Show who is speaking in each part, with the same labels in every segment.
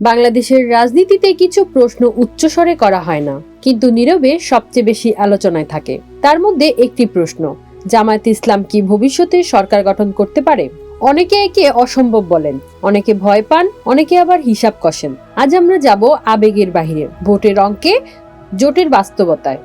Speaker 1: বাংলাদেশের রাজনীতিতে কিছু প্রশ্ন উচ্চস্বরে করা হয় না, কিন্তু নীরবে সবচেয়ে বেশি আলোচনায় থাকে। তার মধ্যে একটি প্রশ্ন, জামায়াত ইসলাম কি ভবিষ্যতে সরকার গঠন করতে পারে? অনেকে একে অসম্ভব বলেন, অনেকে ভয় পান, অনেকে আবার হিসাব কষেন। আজ আমরা যাব আবেগের বাহিরে, ভোটের অঙ্কে, জোটের বাস্তবতায়।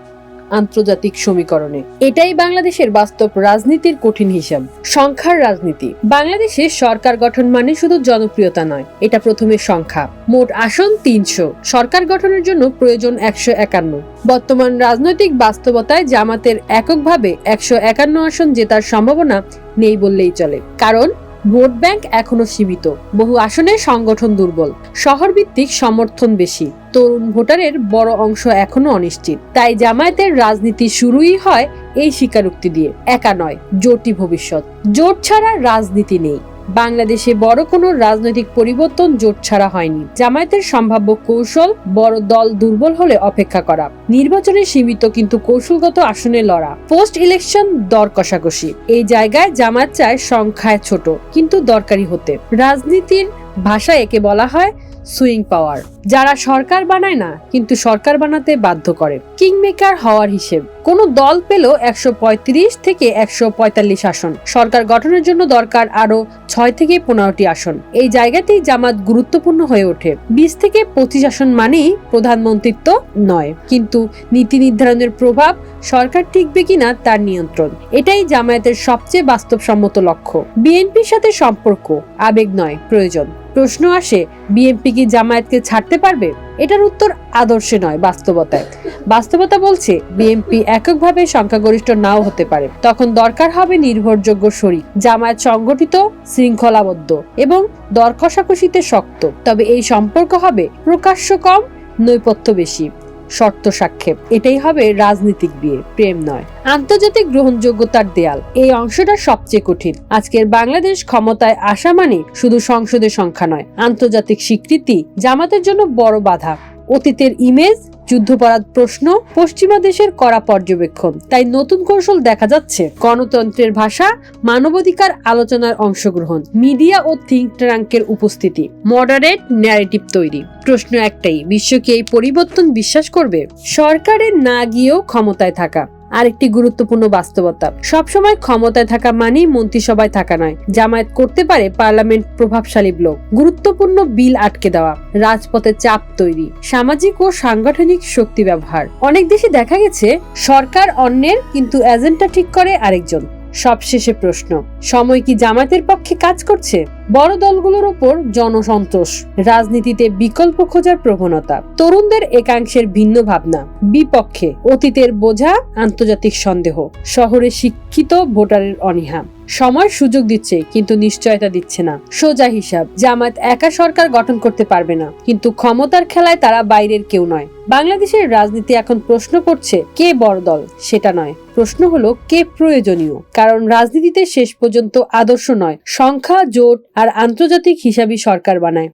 Speaker 1: আন্তর্জাতিক সমীকরণে। এটাই বাংলাদেশের বাস্তব রাজনীতির কঠিন হিসাব। সংখ্যার রাজনীতি। বাংলাদেশে সরকার গঠন মানে শুধু জনপ্রিয়তা নয়, এটা প্রথমে সংখ্যা। মোট আসন তিনশো। সরকার গঠনের জন্য প্রয়োজন একশো একান্ন। বর্তমান রাজনৈতিক বাস্তবতায় জামাতের এককভাবে একশো একান্ন আসন জেতার সম্ভাবনা নেই বললেই চলে। কারণ ভোট ব্যাংক এখনও সীমিত। বহু আসনে সংগঠন দুর্বল। শহরভিত্তিক সমর্থন বেশি। তরুণ ভোটারের বড় অংশ এখনও অনিশ্চিত। তাই জামায়াতের রাজনীতি শুরুই হয় এই স্বীকারোক্তি দিয়ে। একা নয়, জোটই ভবিষ্যৎ। জোট ছাড়া রাজনীতি নেই। বাংলাদেশে বড় কোনো রাজনৈতিক পরিবর্তন জোট ছাড়া হয়নি। জামায়াতের সম্ভাব্য কৌশল বড় দল দুর্বল হলে অপেক্ষা করা। নির্বাচনে সীমিত কিন্তু কৌশলগত আসনে লড়া। পোস্ট ইলেকশন দর কষাকষি। এই জায়গায় জামায়াত চায় সংখ্যায় ছোট, কিন্তু দরকারি হতে। রাজনীতির ভাষায় একে বলা হয় সুইং পাওয়ার। যারা সরকার বানায় না, কিন্তু সরকার বানাতে বাধ্য করে। কিংমেকার হওয়ার হিসেব। কোন দল পেল একশো পঁয়ত্রিশ থেকে একশো পঁয়তাল্লিশ আসন। সরকার গঠনের জন্য দরকার আরও ছয় থেকে পনেরোটি আসন। এই জায়গাতেই জামাত গুরুত্বপূর্ণ হয়ে ওঠে। বিশ থেকে পঁচিশ আসন মানেই প্রধানমন্ত্রিত্ব নয়। কিন্তু নীতি নির্ধারণের প্রভাব সরকার টিকবে কিনা তার নিয়ন্ত্রণ। এটাই জামায়াতের সবচেয়ে বাস্তবসম্মত লক্ষ্য। বিএনপির সাথে সম্পর্ক, আবেগ নয়, প্রয়োজন। প্রশ্ন আসে, বিএনপি কি জামায়াতকে ছাড়তে পারবে? এটার উত্তর আদর্শে নয়, বাস্তবতায়। বাস্তবতা বলছে, বিএনপি এককভাবে সংখ্যাগরিষ্ঠ নাও হতে পারে। তখন দরকার হবে নির্ভরযোগ্য শরিক, জামায়াত সংগঠিত, শৃঙ্খলাবদ্ধ এবং দর কষাকষিতে শক্ত। তবে এই সম্পর্ক হবে প্রকাশ্য কম, নৈপথ্য বেশি। শর্ত সাক্ষেপ এটাই হবে রাজনৈতিক বিয়ে, প্রেম নয়। আন্তর্জাতিক গ্রহণযোগ্যতার দেয়াল, এই অংশটা সবচেয়ে কঠিন। আজকের বাংলাদেশ ক্ষমতায় আসা মানে শুধু সংসদের সংখ্যা নয়, আন্তর্জাতিক স্বীকৃতি জামাতের জন্য বড় বাধা। অতীতের ইমেজ, যুদ্ধপরাধ প্রশ্ন, পশ্চিমা দেশের করা পর্যবেক্ষণ। তাই নতুন কৌশল দেখা যাচ্ছে। গণতন্ত্রের ভাষা, মানবাধিকার আলোচনার অংশগ্রহণ, মিডিয়া ও থিঙ্ক ট্যাঙ্কের উপস্থিতি মডারেট ন্যারেটিভ তৈরি। প্রশ্ন একটাই বিশ্বকে এই পরিবর্তন বিশ্বাস করবে? সরকারের না গিয়েও ক্ষমতায় থাকা। আরেকটি গুরুত্বপূর্ণ বাস্তবতা। সবসময় ক্ষমতায় থাকা মানেই মন্ত্রিসভায় থাকা নয়, জামায়াত করতে পারে পার্লামেন্ট প্রভাবশালী ব্লক। গুরুত্বপূর্ণ বিল আটকে দেওয়া, রাজপথে চাপ তৈরি, সামাজিক ও সাংগঠনিক শক্তি ব্যবহার। অনেক দেশে দেখা গেছে, সরকার অন্যের কিন্তু এজেন্ডা ঠিক করে আরেকজন। সবশেষে প্রশ্ন, সময় কি জামায়াতের পক্ষে কাজ করছে? বড় দলগুলোর ওপর জনসন্তোষ। রাজনীতিতে বিকল্প খোঁজার প্রবণতা। তরুণদের একাংশের ভিন্ন ভাবনা। বিপক্ষে অতীতের বোঝা, আন্তর্জাতিক সন্দেহ। শহরে শিক্ষিত ভোটারের অনীহা। সময় সুযোগ দিচ্ছে, কিন্তু নিশ্চয়তা দিচ্ছে না। সোজা হিসাব জামাত একা সরকার গঠন করতে পারবে না। কিন্তু ক্ষমতার খেলায় তারা বাইরের কেউ নয়। বাংলাদেশের রাজনীতি এখন প্রশ্ন করছে, কে বড় দল? সেটা নয়। প্রশ্ন হলো, কে প্রয়োজনীয়? কারণ রাজনীতিতে শেষ পর্যন্ত আদর্শ নয়। সংখ্যা, জোট আর আন্তর্জাতিক হিসাবই সরকার বানায়।